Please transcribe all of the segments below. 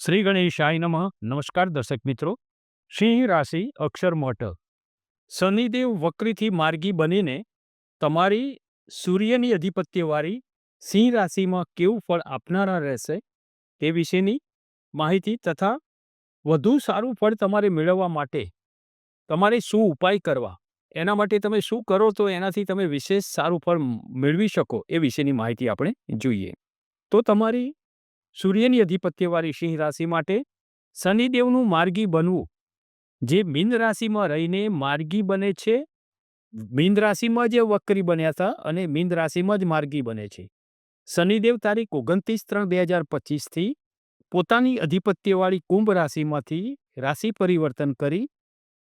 શ્રી ગણેશાય નમઃ. નમસ્કાર દર્શક મિત્રો. સિંહ રાશિ અક્ષર મઠ. શનિદેવ વક્રીથી માર્ગી બનીને તમારી સૂર્યની અધિપત્યવાળી સિંહ રાશિમાં કેવું ફળ આપનારા રહેશે તે વિશેની માહિતી તથા વધુ સારું ફળ તમારે મેળવવા માટે તમારે શું ઉપાય કરવા, એના માટે તમે શું કરો તો એનાથી તમે વિશેષ સારું ફળ મેળવી શકો એ વિશેની માહિતી આપણે જોઈએ. તો તમારી સૂર્યની અધિપત્યવાળી સિંહ રાશિ માટે શનિદેવનું માર્ગી બનવું. જે મીન રાશિમાં રહીને માર્ગી બને છે. મીન રાશિમાં જે વક્રી બન્યા હતા અને મીન રાશિમાં જ માર્ગી બને છે. શનિદેવ તારીખ ઓગણત્રીસ ત્રણ બે હજાર પચીસથી પોતાની અધિપત્યવાળી કુંભ રાશિમાંથી રાશિ પરિવર્તન કરી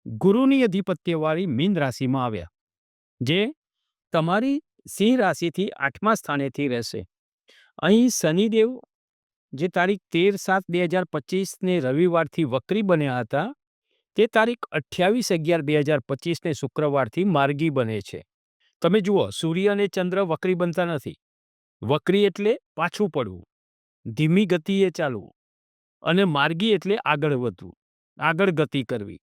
ગુરુની અધિપત્યવાળી મીન રાશિમાં આવ્યા. જે તમારી સિંહ રાશિથી આઠમા સ્થાનેથી રહેશે. અહીં શનિદેવ જે તારીખ તેર સાત બે હજાર પચીસને રવિવારથી વક્રી બન્યા હતા, તે તારીખ અઠ્યાવીસ અગિયાર બે હજાર પચીસને શુક્રવારથી માર્ગી બને છે. તમે જુઓ, સૂર્ય અને ચંદ્ર વક્રી બનતા નથી. વક્રી એટલે પાછું પડવું, ધીમી ગતિએ ચાલવું અને માર્ગી એટલે આગળ વધવું, આગળ ગતિ કરવી.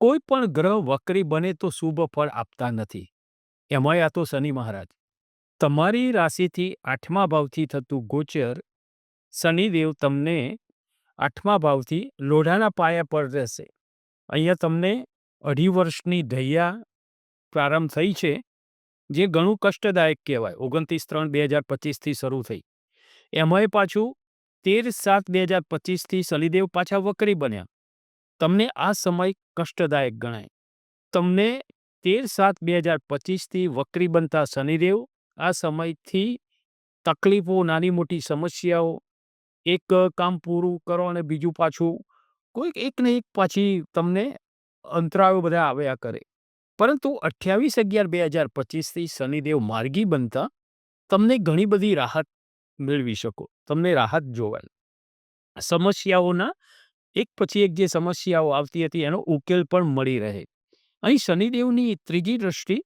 કોઈ પણ ગ્રહ વક્રી બને તો શુભ ફળ આપતા નથી. એમાંય આ તો શનિ મહારાજ. તમારી રાશિથી આઠમા ભાવથી થતું ગોચર શનિદેવ તમને આઠમા ભાવથી લોઢાના પાયા પર રહેશે. અહીંયા તમને અઢી વર્ષની ધૈયા પ્રારંભ થઈ છે, જે ઘણું કષ્ટદાયક કહેવાય. ઓગણત્રીસ ત્રણ બે હજાર પચીસથી શરૂ થઈ. એમાંય પાછું તેર સાત બે હજાર પચીસથી શનિદેવ પાછા વકરી બન્યા. તમને આ સમય કષ્ટદાયક ગણાય. તમને તેર સાત બે હજાર પચીસથી વકરી બનતા શનિદેવ આ સમયથી તકલીફો, નાની મોટી સમસ્યાઓ એક કામ પૂરું કરો અને બીજું પાછું કોઈક એક ને એક પાછી તમને અંતરાયો બધા આવ્યા કરે. પરંતુ અઠ્યાવીસ અગિયાર બે હજાર પચીસથી શનિદેવ માર્ગી બનતા તમને ઘણી બધી રાહત મેળવી શકો, તમને રાહત જોવાય સમસ્યાઓના એક પછી એક જે સમસ્યાઓ આવતી હતી એનો ઉકેલ પણ મળી રહે. અહીં શનિદેવની ત્રીજી દ્રષ્ટિ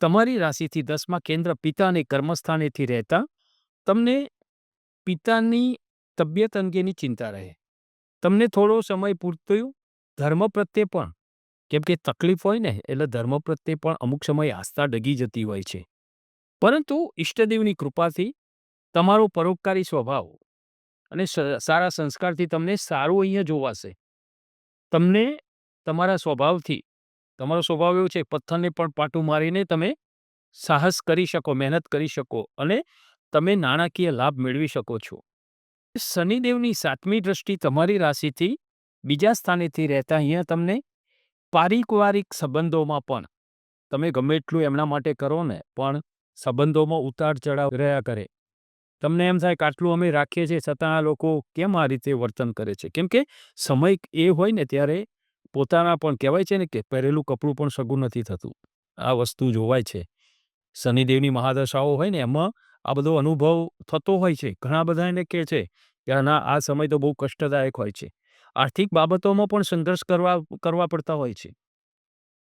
તમારી રાશિથી દસમાં કેન્દ્ર પિતા અને કર્મસ્થાનેથી રહેતા તમને પિતાની તબિયત અંગેની ચિંતા રહે. તમને થોડો સમય પૂરતું ધર્મ પ્રત્યે પણ. કેમ કે તકલીફ હોય ને, એટલે ધર્મ પ્રત્યે પણ અમુક સમય આસ્થા ડગી જતી હોય છે. પરંતુ ઈષ્ટદેવની કૃપાથી તમારો પરોપકારી સ્વભાવ અને સારા સંસ્કારથી તમને સારું અહીંયા જોવાશે. તમને તમારા સ્વભાવથી, તમારો સ્વભાવ એવો છે, પથ્થરને પણ પાટું મારીને તમે સાહસ કરી શકો, મહેનત કરી શકો અને તમે નાણાકીય લાભ મેળવી શકો છો. શનિદેવની સાતમી દ્રષ્ટિ તમારી રાશિથી બીજા સ્થાનેથી રહેતા અહીંયા તમને પારિવારિક સંબંધોમાં પણ, તમે ગમે એટલું એમના માટે કરો ને, પણ સંબંધોમાં ઉતાર ચઢાવ રહ્યા કરે. તમને એમ થાય કે આટલું અમે રાખીએ છીએ, છતાં આ લોકો કેમ આ રીતે વર્તન કરે છે? કેમ કે સમય એ હોય ને ત્યારે પોતાના પણ કહેવાય છે ને કે પહેરેલું કપડું પણ સગું નથી થતું. આ વસ્તુ જોવાય છે. શનિદેવની મહાદશાઓ હોય ને, એમાં આ બધો અનુભવ થતો હોય છે. ઘણા બધા એને કહે છે કે, ના, આ સમય તો બહુ કષ્ટદાયક હોય છે. આર્થિક બાબતોમાં પણ સંઘર્ષ કરવા કરવા પડતા હોય છે.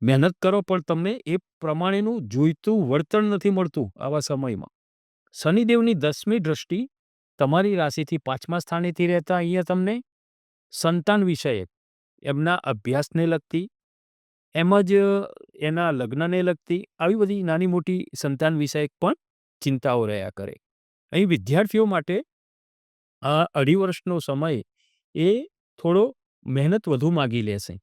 મહેનત કરો, પણ તમને એ પ્રમાણેનું જોઈતું વળતર નથી મળતું આવા સમયમાં. શનિદેવની દસમી દ્રષ્ટિ તમારી રાશિથી પાંચમા સ્થાનેથી રહેતા અહીંયા તમને સંતાન વિષયક, એમના અભ્યાસને લગતી, એમ જ એના લગ્નને લગતી, આવી બધી નાની મોટી સંતાન વિષયક પણ ચિંતાઓ રહ્યા કરે. અહીં વિદ્યાર્થીઓ માટે આ અઢી વર્ષનો સમય એ થોડો મહેનત વધુ માગી લેશે.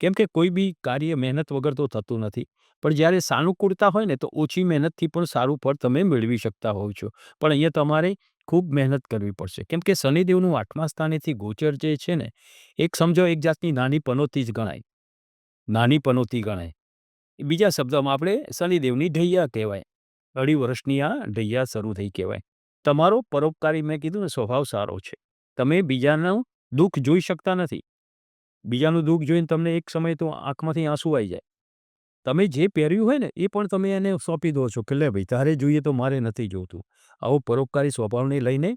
કેમ કે કોઈ બી કાર્ય મહેનત વગર તો થતું નથી. પણ જ્યારે સાનુકૂળતા હોય ને તો ઓછી મહેનતથી પણ સારું ફળ તમે મેળવી શકતા હોવ છો. પણ અહીંયા તમારે ખૂબ મહેનત કરવી પડશે. કેમ કે શનિદેવનું આઠમા સ્થાનેથી ગોચર જે છે ને, એક સમજો એક જાતની નાની પનોતી જ ગણાય. નાની પનોતી ગણાય. બીજા શબ્દમાં આપણે શનિદેવની ઢૈયા કહેવાય. અઢી વર્ષની આ ઢૈયા શરૂ થઈ કહેવાય. તમારો પરોપકારી મેં કીધું ને, સ્વભાવ સારો છે. તમે બીજાનું દુઃખ જોઈ શકતા નથી. બીજાનું દુઃખ જોઈને તમને એક સમય તો આંખમાંથી આંસુ આવી જાય. તમે જે પહેર્યું હોય ને, એ પણ તમે એને સોંપી દો છો કે, લે ભાઈ, તારે જોઈએ તો મારે નથી જોતું. આવો પરોપકારી સ્વભાવને લઈને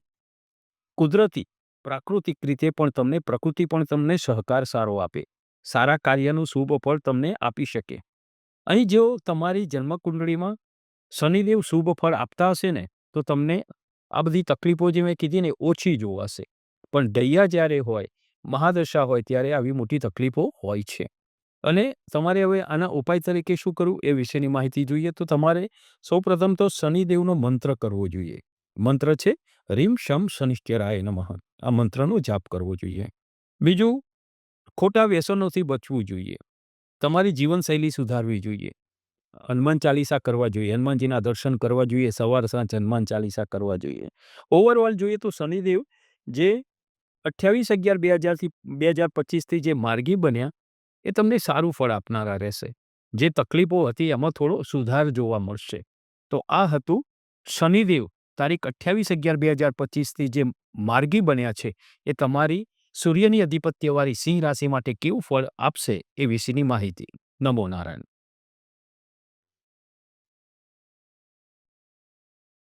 કુદરતી, પ્રાકૃતિક રીતે પણ તમને, પ્રકૃતિ પણ તમને સહકાર સારો આપે. સારા કાર્યનું શુભ ફળ તમને આપી શકે. અહીં જો તમારી જન્મકુંડળીમાં શનિદેવ શુભ ફળ આપતા હશે ને, તો તમને આ બધી તકલીફો જે મેં કીધી ને ઓછી જોવાશે પણ દૈયા જ્યારે હોય, મહાદશા હોય, ત્યારે આવી મોટી તકલીફો હોય છે. અને તમારે હવે આના ઉપાય તરીકે શું કરવું એ વિશેની માહિતી જોઈએ, તો તમારે સૌપ્રથમ તો શનિદેવનો મંત્ર કરવો જોઈએ. મંત્ર છે, રીમ શમ શનિશ્ચરાય નમઃ. આ મંત્રનો જાપ કરવો જોઈએ. બીજું, ખોટા વ્યસનોથી બચવું જોઈએ. તમારી જીવનશૈલી સુધારવી જોઈએ. હનુમાન ચાલીસા કરવા જોઈએ, હનુમાનજીના દર્શન કરવા જોઈએ, સવાર સાંજ હનુમાન ચાલીસા કરવા જોઈએ. ઓવરઓલ જોઈએ તો શનિદેવ જે અઠ્યાવીસ અગિયાર બે હજારથી બે હજાર પચીસથી જે માર્ગી બન્યા, એ તમને સારું ફળ આપનારા રહેશે. જે તકલીફો હતી એમાં થોડો સુધાર જોવા મળશે. તો આ હતું શનિદેવ તારીખ અઠ્યાવીસ અગિયાર બે હજાર પચીસથી જે માર્ગી બન્યા છે, એ તમારી સૂર્યની અધિપત્યવાળી સિંહ રાશિ માટે કેવું ફળ આપશે એ વિશેની માહિતી. નમો નારાયણ.